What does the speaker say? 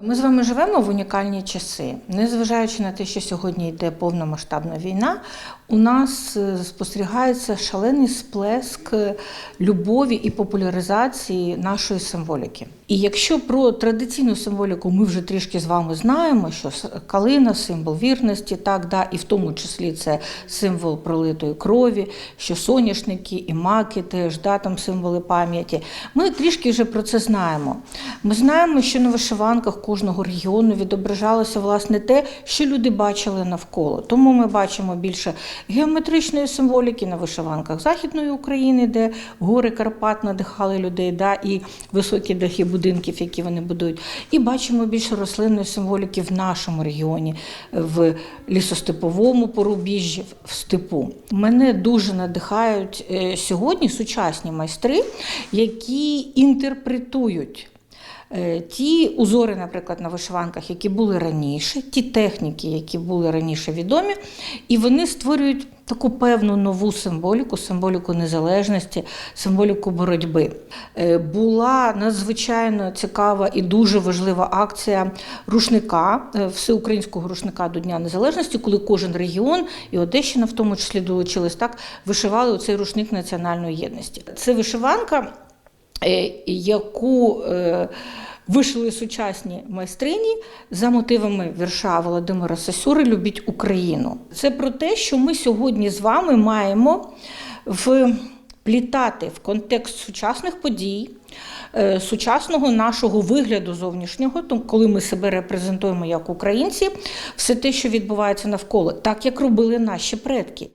Ми з вами живемо в унікальні часи. Незважаючи на те, що сьогодні йде повномасштабна війна, у нас е, спостерігається шалений сплеск е, любові і популяризації нашої символіки. І якщо про традиційну символіку ми вже трішки з вами знаємо, що калина символ вірності, так да, і в тому числі це символ пролитої крові, що соняшники і маки теж да, там символи пам'яті. Ми трішки вже про це знаємо. Ми знаємо, що на вишиванках кожного регіону відображалося власне те, що люди бачили навколо. Тому ми бачимо більше геометричної символіки на вишиванках Західної України, де гори Карпат надихали людей, да, і високі дахи будинків, які вони будують. І бачимо більше рослинної символіки в нашому регіоні, в лісостеповому порубіжжі, в степу. Мене дуже надихають е, сьогодні сучасні майстри, які інтерпретують. Е, Ті узори, наприклад, на вишиванках, які були раніше, ті техніки, які були раніше відомі, і вони створюють таку певну нову символіку, символіку незалежності, символіку боротьби. Е, Була надзвичайно цікава і дуже важлива акція рушника, е, всеукраїнського рушника до Дня Незалежності, коли кожен регіон, і Одещина в тому числі долучились так, вишивали оцей рушник національної єдності. Це вишиванка яку е, вишили сучасні майстрині за мотивами вірша Володимира Сосюри Любіть Україну. Це про те, що ми сьогодні з вами маємо вплітати в контекст сучасних подій. е, Сучасного нашого вигляду зовнішнього, коли ми себе репрезентуємо як українці, все те, що відбувається навколо, так як робили наші предки.